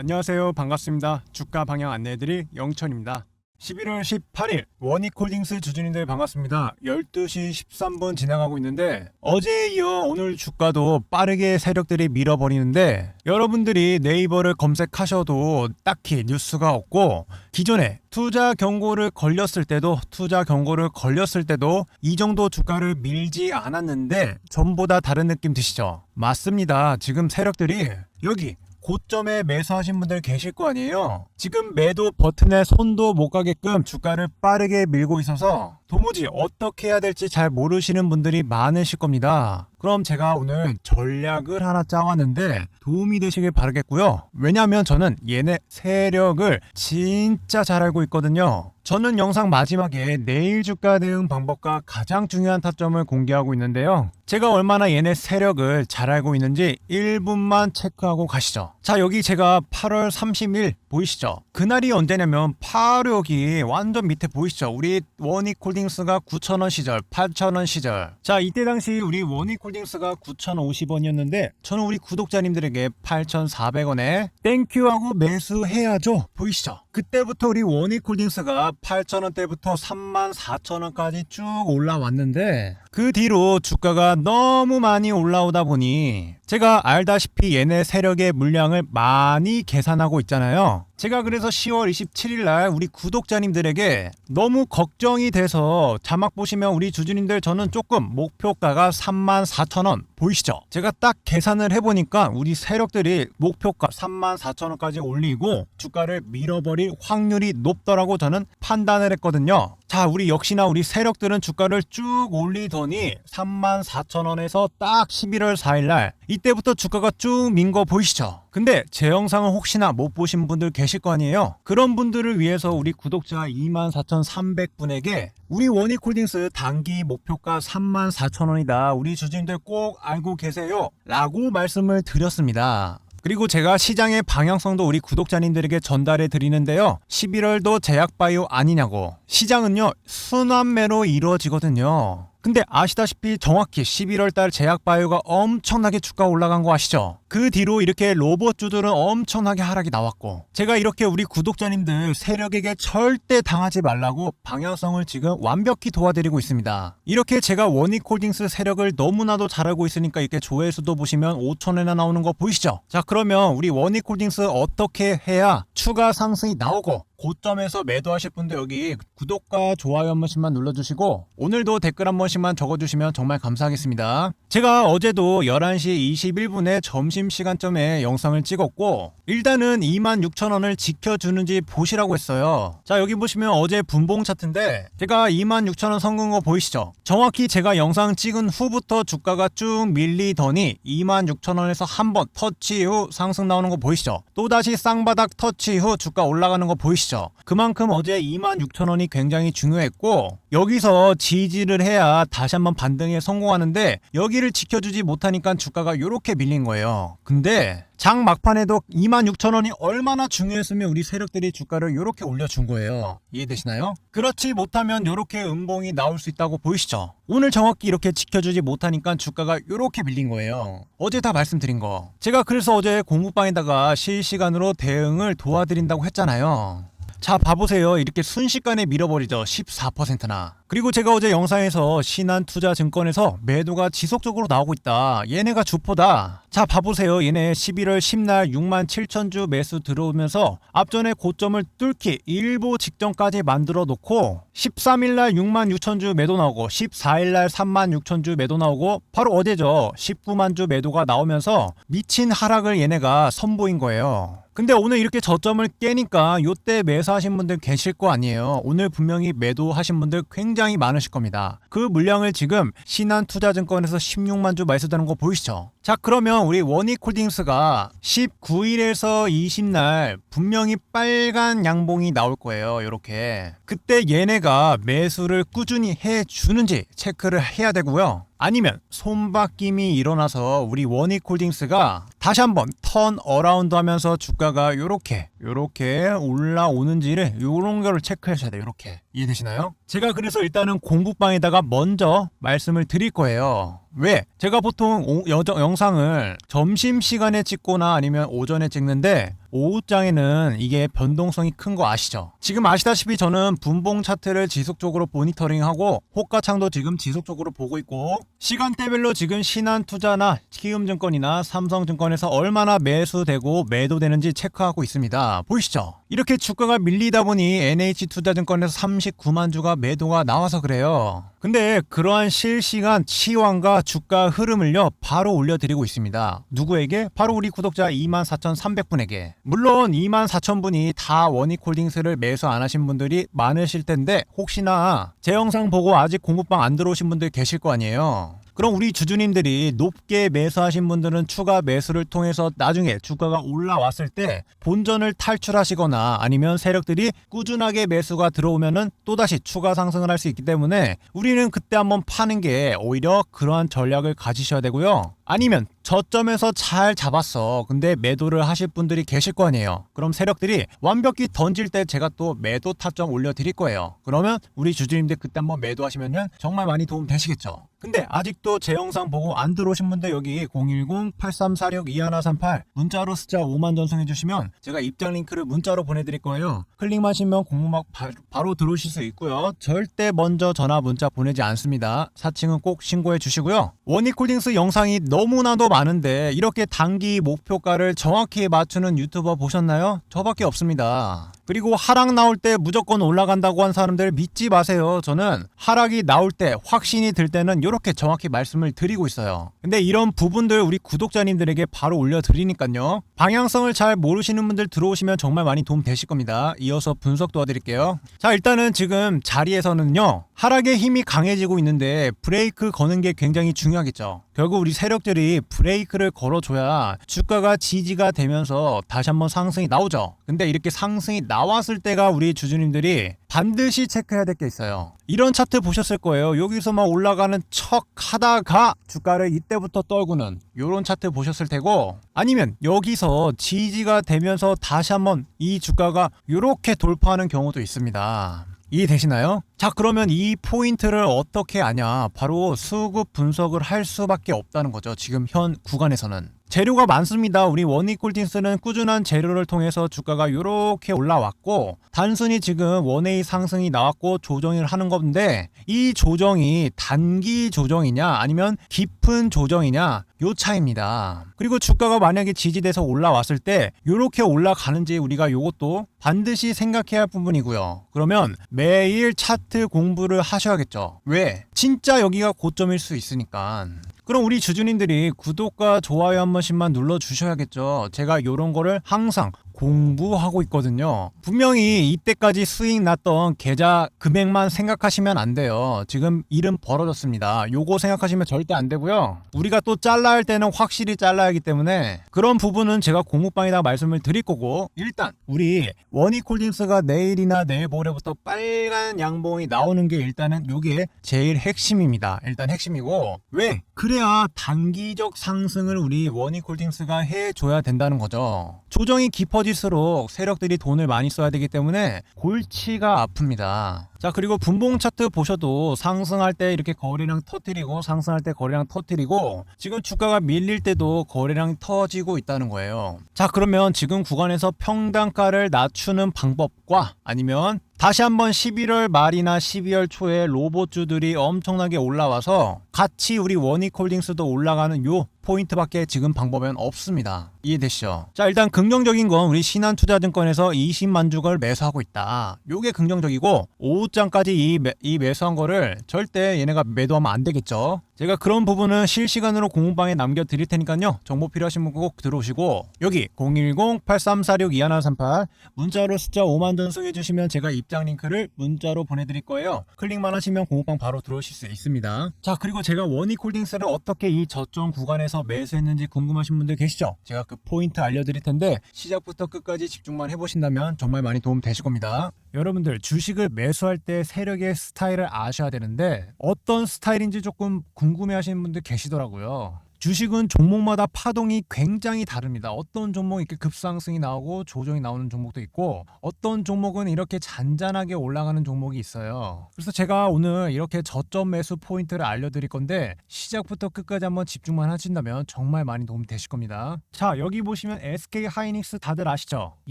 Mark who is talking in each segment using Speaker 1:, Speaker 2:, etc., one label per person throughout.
Speaker 1: 안녕하세요. 반갑습니다. 주가 방향 안내해드릴 영천입니다. 11월 18일 원익홀딩스 주주님들 반갑습니다. 12시 13분 지나가고 있는데 어제에 이어 오늘 주가도 빠르게 세력들이 밀어버리는데 여러분들이 네이버를 검색하셔도 딱히 뉴스가 없고 기존에 투자 경고를 걸렸을 때도 투자 경고를 걸렸을 때도 이 정도 주가를 밀지 않았는데 전보다 다른 느낌 드시죠? 맞습니다. 지금 세력들이 여기 고점에 매수하신 분들 계실 거 아니에요. 지금 매도 버튼에 손도 못 가게끔 주가를 빠르게 밀고 있어서 도무지 어떻게 해야 될지 잘 모르시는 분들이 많으실 겁니다. 그럼 제가 오늘 전략을 하나 짜왔는데 도움이 되시길 바라겠고요. 왜냐하면 저는 얘네 세력을 진짜 잘 알고 있거든요. 저는 영상 마지막에 내일 주가 대응 방법과 가장 중요한 타점을 공개하고 있는데요. 제가 얼마나 얘네 세력을 잘 알고 있는지 1분만 체크하고 가시죠. 자, 여기 제가 8월 30일 보이시죠? 그날이 언제냐면 8월 여기 완전 밑에 보이시죠? 우리 원익홀딩 스가 9,000원 시절, 8,000원 시절. 자, 이때 당시 우리 원익홀딩스가 9,050원이었는데 저는 우리 구독자님들에게 8,400원에 땡큐하고 매수해야죠. 보이시죠? 그때부터 우리 원익홀딩스가 8,000원대부터 34,000원까지 쭉 올라왔는데 그 뒤로 주가가 너무 많이 올라오다 보니 제가 알다시피 얘네 세력의 물량을 많이 계산하고 있잖아요. 제가 그래서 10월 27일 날 우리 구독자님들에게 너무 걱정이 돼서 자막 보시면 우리 주주님들 저는 조금 목표가가 34,000원 보이시죠? 제가 딱 계산을 해보니까 우리 세력들이 목표가 34,000원까지 올리고 주가를 밀어버릴 확률이 높더라고 저는 판단을 했거든요. 자, 우리 역시나 우리 세력들은 주가를 쭉 올리더 니 34,000원에서 딱 11월 4일 날 이때부터 주가가 쭉 민 거 보이시죠? 근데 제 영상을 혹시나 못 보신 분들 계실 거 아니에요? 그런 분들을 위해서 우리 구독자 24,300분에게 우리 원익홀딩스 단기 목표가 34,000원이다. 우리 주주님들 꼭 알고 계세요. 라고 말씀을 드렸습니다. 그리고 제가 시장의 방향성도 우리 구독자님들에게 전달해 드리는데요. 11월도 제약바이오 아니냐고. 시장은요, 순환매로 이루어지거든요. 근데 아시다시피 정확히 11월 달 제약바이오가 엄청나게 주가 올라간 거 아시죠? 그 뒤로 이렇게 로봇주들은 엄청나게 하락이 나왔고 제가 이렇게 우리 구독자님들 세력에게 절대 당하지 말라고 방향성을 지금 완벽히 도와드리고 있습니다. 이렇게 제가 원익홀딩스 세력을 너무나도 잘 알고 있으니까 이렇게 조회수도 보시면 5천회나 나오는 거 보이시죠? 자 그러면 우리 원익홀딩스 어떻게 해야 추가 상승이 나오고 고점에서 매도하실 분들 여기 구독과 좋아요 한 번씩만 눌러주시고 오늘도 댓글 한 번씩만 적어주시면 정말 감사하겠습니다. 제가 어제도 11시 21분에 점심시간점에 영상을 찍었고 일단은 26,000원을 지켜주는지 보시라고 했어요. 자 여기 보시면 어제 분봉 차트인데 제가 26,000원 성근 거 보이시죠? 정확히 제가 영상 찍은 후부터 주가가 쭉 밀리더니 26,000원에서 한 번 터치 후 상승 나오는 거 보이시죠? 또다시 쌍바닥 터치 후 주가 올라가는 거 보이시죠? 그만큼 어제 26,000원이 굉장히 중요했고 여기서 지지를 해야 다시 한번 반등에 성공하는데 여기를 지켜주지 못하니까 주가가 이렇게 밀린 거예요. 근데 장 막판에도 26,000원이 얼마나 중요했으면 우리 세력들이 주가를 이렇게 올려준 거예요. 이해되시나요? 그렇지 못하면 이렇게 음봉이 나올 수 있다고 보이시죠? 오늘 정확히 이렇게 지켜주지 못하니까 주가가 이렇게 밀린 거예요. 어제 다 말씀드린 거. 제가 그래서 어제 공부방에다가 실시간으로 대응을 도와드린다고 했잖아요. 자 봐보세요 이렇게 순식간에 밀어버리죠 14%나 그리고 제가 어제 영상에서 신한투자증권에서 매도가 지속적으로 나오고 있다. 얘네가 주포다. 자 봐보세요. 얘네 11월 10날 6만 7천 주 매수 들어오면서 앞전에 고점을 뚫기 일보 직전까지 만들어 놓고 13일날 6만 6천 주 매도 나오고 14일날 3만 6천 주 매도 나오고 바로 어제죠. 19만 주 매도가 나오면서 미친 하락을 얘네가 선보인 거예요. 근데 오늘 이렇게 저점을 깨니까 요때 매수하신 분들 계실 거 아니에요. 오늘 분명히 매도하신 분들 굉장히 많으실 겁니다. 그 물량을 지금 신한투자증권에서 16만 주 매수되는 거 보이시죠? 자 그러면 우리 원익홀딩스가 19일에서 20날 분명히 빨간 양봉이 나올 거예요. 이렇게 그때 얘네가 매수를 꾸준히 해주는지 체크를 해야 되고요. 아니면 손바뀜이 일어나서 우리 원익홀딩스가 다시 한번 턴 어라운드 하면서 주가가 요렇게 요렇게 올라오는지를 요런 거를 체크하셔야 돼요. 요렇게 이해되시나요? 제가 그래서 일단은 공부방에다가 먼저 말씀을 드릴 거예요. 왜? 제가 보통 오- 여- 영상을 점심 시간에 찍거나 아니면 오전에 찍는데 오후장에는 이게 변동성이 큰 거 아시죠? 지금 아시다시피 저는 분봉 차트를 지속적으로 모니터링하고 호가창도 지금 지속적으로 보고 있고 시간대별로 지금 신한투자나 키움증권이나 삼성증권에서 얼마나 매수되고 매도되는지 체크하고 있습니다. 보이시죠? 이렇게 주가가 밀리다 보니 NH투자증권에서 39만 주가 매도가 나와서 그래요. 근데 그러한 실시간 치환과 주가 흐름을요 바로 올려드리고 있습니다. 누구에게? 바로 우리 구독자 24,300분에게. 물론 24,000분이 다 원익홀딩스를 매수 안 하신 분들이 많으실 텐데 혹시나 제 영상 보고 아직 공부방 안 들어오신 분들 계실 거 아니에요. 그럼 우리 주주님들이 높게 매수하신 분들은 추가 매수를 통해서 나중에 주가가 올라왔을 때 본전을 탈출하시거나 아니면 세력들이 꾸준하게 매수가 들어오면은 또다시 추가 상승을 할 수 있기 때문에 우리는 그때 한번 파는 게 오히려 그러한 전략을 가지셔야 되고요. 아니면 저점에서 잘 잡았어. 근데 매도를 하실 분들이 계실 거 아니에요. 그럼 세력들이 완벽히 던질 때 제가 또 매도 타점 올려드릴 거예요. 그러면 우리 주주님들 그때 한번 매도하시면 정말 많이 도움 되시겠죠. 근데 아직도 제 영상 보고 안 들어오신 분들 여기 010-8346-2138 문자로 숫자 5만 전송해 주시면 제가 입장 링크를 문자로 보내드릴 거예요. 클릭하시면 공무막 바, 바로 들어오실 수 있고요. 절대 먼저 전화 문자 보내지 않습니다. 사칭은 꼭 신고해 주시고요. 원익홀딩스 영상이 너무나도 많은데 이렇게 단기 목표가를 정확히 맞추는 유튜버 보셨나요? 저밖에 없습니다. 그리고 하락 나올 때 무조건 올라간다고 한 사람들 믿지 마세요. 저는 하락이 나올 때 확신이 들 때는 이렇게 정확히 말씀을 드리고 있어요. 근데 이런 부분들 우리 구독자님들에게 바로 올려드리니까요. 방향성을 잘 모르시는 분들 들어오시면 정말 많이 도움 되실 겁니다. 이어서 분석 도와드릴게요. 자 일단은 지금 자리에서는요. 하락의 힘이 강해지고 있는데 브레이크 거는 게 굉장히 중요하겠죠. 결국 우리 세력들이 브레이크를 걸어줘야 주가가 지지가 되면서 다시 한번 상승이 나오죠. 근데 이렇게 상승이 나왔을 때가 우리 주주님들이 반드시 체크해야 될 게 있어요. 이런 차트 보셨을 거예요. 여기서 막 올라가는 척 하다가 주가를 이때부터 떨구는 이런 차트 보셨을 테고 아니면 여기서 지지가 되면서 다시 한번 이 주가가 이렇게 돌파하는 경우도 있습니다. 이해되시나요? 자 그러면 이 포인트를 어떻게 아냐 바로 수급 분석을 할 수밖에 없다는 거죠 지금 현 구간에서는 재료가 많습니다 우리 원익골딩스는 꾸준한 재료를 통해서 주가가 이렇게 올라왔고 단순히 지금 원웨이 상승이 나왔고 조정을 하는 건데 이 조정이 단기 조정이냐 아니면 깊은 조정이냐 요 차입니다. 그리고 주가가 만약에 지지돼서 올라왔을 때 이렇게 올라가는지 우리가 요것도 반드시 생각해야 할 부분이고요. 그러면 매일 차트 공부를 하셔야겠죠. 왜? 진짜 여기가 고점일 수 있으니까. 그럼 우리 주주님들이 구독과 좋아요 한 번씩만 눌러 주셔야겠죠. 제가 요런 거를 항상 공부하고 있거든요. 분명히 이때까지 수익 났던 계좌 금액만 생각하시면 안 돼요. 지금 일은 벌어졌습니다. 요거 생각하시면 절대 안 되고요. 우리가 또 잘라야 할 때는 확실히 잘라야 하기 때문에 그런 부분은 제가 공부방에다 말씀을 드릴 거고 일단 우리 원익홀딩스가 내일이나 내일 모레부터 빨간 양봉이 나오는 게 일단은 요게 제일 핵심입니다. 일단 핵심이고 왜? 그래야 단기적 상승을 우리 원익홀딩스가 해줘야 된다는 거죠. 조정이 깊어 질수록 세력들이 돈을 많이 써야 되기 때문에 골치가 아픕니다. 자 그리고 분봉 차트 보셔도 상승할 때 이렇게 거래량 터트리고 상승할 때 거래량 터트리고 지금 주가가 밀릴 때도 거래량이 터지고 있다는 거예요. 자 그러면 지금 구간에서 평단가를 낮추는 방법과 아니면 다시 한번 11월 말이나 12월 초에 로봇주들이 엄청나게 올라와서 같이 우리 원익홀딩스도 올라가는 요 포인트밖에 지금 방법은 없습니다. 이해되시죠? 자 일단 긍정적인 건 우리 신한투자증권에서 20만 주걸 매수하고 있다. 요게 긍정적이고 오후장까지 이, 매, 이 매수한 거를 절대 얘네가 매도하면 안 되겠죠. 제가 그런 부분은 실시간으로 공부방에 남겨드릴 테니까요. 정보 필요하신 분 꼭 들어오시고 여기 010-8346-2138 문자로 숫자 5만 전송해 주시면 제가 입장 링크를 문자로 보내드릴 거예요. 클릭만 하시면 공부방 바로 들어오실 수 있습니다. 자 그리고 제가 원익홀딩스를 어떻게 이 저점 구간에서 매수했는지 궁금하신 분들 계시죠? 제가 그 포인트 알려드릴 텐데 시작부터 끝까지 집중만 해보신다면 정말 많이 도움 되실 겁니다. 여러분들 주식을 매수할 때 세력의 스타일을 아셔야 되는데 어떤 스타일인지 조금 궁금해 하시는 분들 계시더라고요. 주식은 종목마다 파동이 굉장히 다릅니다. 어떤 종목은 이렇게 급상승이 나오고 조정이 나오는 종목도 있고 어떤 종목은 이렇게 잔잔하게 올라가는 종목이 있어요. 그래서 제가 오늘 이렇게 저점 매수 포인트를 알려드릴 건데 시작부터 끝까지 한번 집중만 하신다면 정말 많이 도움이 되실 겁니다. 자 여기 보시면 SK 하이닉스 다들 아시죠?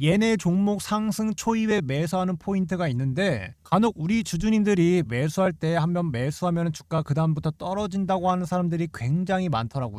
Speaker 1: 얘네 종목 상승 초입에 매수하는 포인트가 있는데 간혹 우리 주주님들이 매수할 때 한 번 매수하면 주가 그 다음부터 떨어진다고 하는 사람들이 굉장히 많더라고요.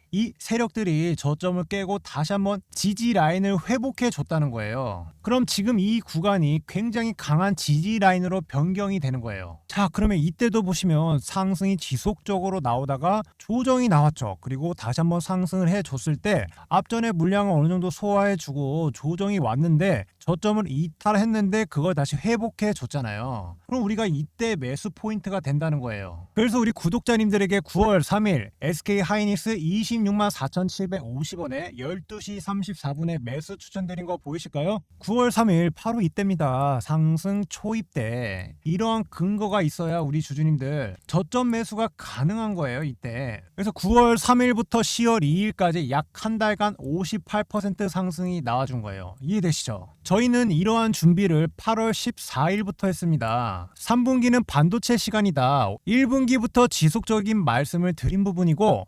Speaker 1: 이 세력들이 저점을 깨고 다시 한번 지지 라인을 회복해 줬다는 거예요. 그럼 지금 이 구간이 굉장히 강한 지지 라인으로 변경이 되는 거예요. 자, 그러면 이때도 보시면 상승이 지속적으로 나오다가 조정이 나왔죠. 그리고 다시 한번 상승을 해 줬을 때 앞전에 물량을 어느 정도 소화해 주고 조정이 왔는데 저점을 이탈했는데 그걸 다시 회복해 줬잖아요. 그럼 우리가 이때 매수 포인트가 된다는 거예요. 그래서 우리 구독자님들에게 9월 3일 SK 하이닉스 26만 4,750원에 12시 34분에 매수 추천드린 거 보이실까요? 9월 3일 바로 이때입니다. 상승 초입 때 이러한 근거가 있어야 우리 주주님들 저점 매수가 가능한 거예요. 이때. 그래서 9월 3일부터 10월 2일까지 약 한 달간 58% 상승이 나와준 거예요. 이해되시죠? 저희는 이러한 준비를 8월 14일부터 했습니다. 3분기는 반도체 시간이다. 1분기부터 지속적인 말씀을 드린 부분이고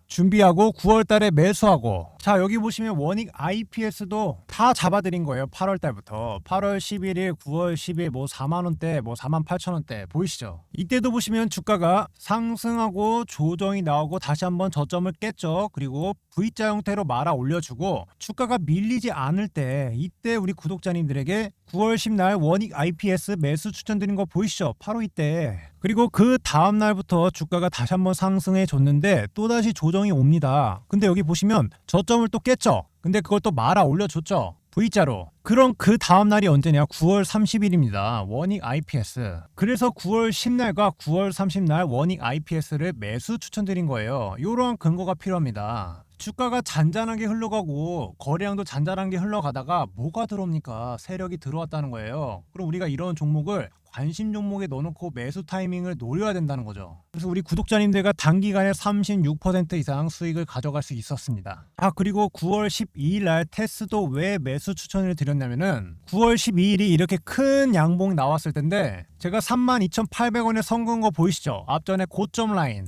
Speaker 1: 준비하고 9월 달에 매수하고. 자 여기 보시면 원익 IPS도 다 잡아드린 거예요 8월 달부터. 8월 11일 9월 10일 뭐 4만원대 뭐 4만 8천원대 보이시죠? 이때도 보시면 주가가 상승하고 조정이 나오고 다시 한번 저점을 깼죠. 그리고 V자 형태로 말아 올려주고 주가가 밀리지 않을 때 이때 우리 구독자님들에게 9월 10날 원익 IPS 매수 추천드린 거 보이시죠? 바로 이때 그리고 그 다음 날부터 주가가 다시 한번 상승해 줬는데 또다시 조정이 옵니다. 근데 여기 보시면 저점을 또 깼죠. 근데 그걸 또 말아 올려줬죠. V자로. 그럼 그 다음 날이 언제냐? 9월 30일입니다. 원익 IPS. 그래서 9월 10날과 9월 30날 원익 IPS를 매수 추천드린 거예요. 이러한 근거가 필요합니다. 주가가 잔잔하게 흘러가고 거래량도 잔잔하게 흘러가다가 뭐가 들어옵니까? 세력이 들어왔다는 거예요. 그럼 우리가 이런 종목을 관심 종목에 넣어놓고 매수 타이밍을 노려야 된다는 거죠. 그래서 우리 구독자님들과 단기간에 36% 이상 수익을 가져갈 수 있었습니다. 아 그리고 9월 12일 날 테스도 왜 매수 추천을 드렸냐면은 9월 12일이 이렇게 큰 양봉이 나왔을 텐데 제가 32,800원에 선근 거 보이시죠? 앞전에 고점 라인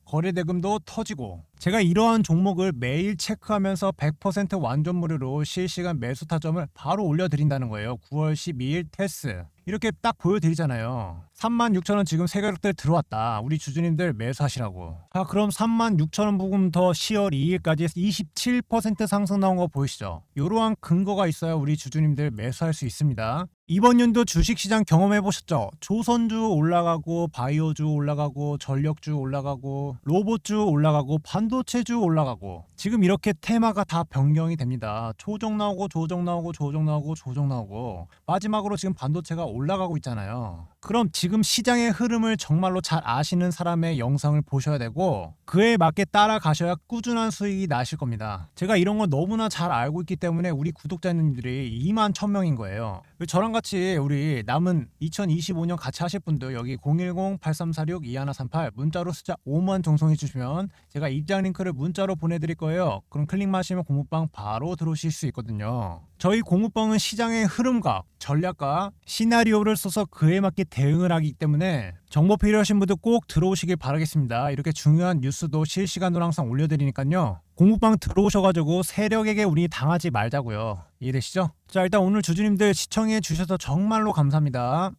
Speaker 1: 거래 대금도 터지고 제가 이러한 종목을 매일 체크하면서 100% 완전 무료로 실시간 매수 타점을 바로 올려드린다는 거예요. 9월 12일 테스 이렇게 딱 보여드리잖아요. 36,000원 지금 세가격들 들어왔다. 우리 주주님들 매수하시라고. 자 그럼 36,000원 부분부터 10월 2일까지 27% 상승 나온 거 보이시죠? 이러한 근거가 있어야 우리 주주님들 매수할 수 있습니다. 이번 연도 주식시장 경험해 보셨죠? 조선주 올라가고 바이오주 올라가고 전력주 올라가고 로봇주 올라가고 반도체주 올라가고 지금 이렇게 테마가 다 변경이 됩니다. 조정 나오고 조정 나오고 조정 나오고 조정 나오고 마지막으로 지금 반도체가 올라가고 있잖아요. 그럼 지금 시장의 흐름을 정말로 잘 아시는 사람의 영상을 보셔야 되고 그에 맞게 따라가셔야 꾸준한 수익이 나실 겁니다. 제가 이런 거 너무나 잘 알고 있기 때문에 우리 구독자님들이 2만 1000명인 거예요. 저랑 같이 우리 남은 2025년 같이 하실 분들 여기 010-8346-2138 문자로 숫자 5만 정송해 주시면 제가 입장 링크를 문자로 보내드릴 거예요. 그럼 클릭만 하시면 공부방 바로 들어오실 수 있거든요. 저희 공부방은 시장의 흐름과 전략과 시나리오를 써서 그에 맞게 대응을 하기 때문에 정보 필요하신 분들 꼭 들어오시길 바라겠습니다. 이렇게 중요한 뉴스도 실시간으로 항상 올려드리니까요. 공부방 들어오셔가지고 세력에게 우리 당하지 말자고요. 이해되시죠? 자 일단 오늘 주주님들 시청해 주셔서 정말로 감사합니다.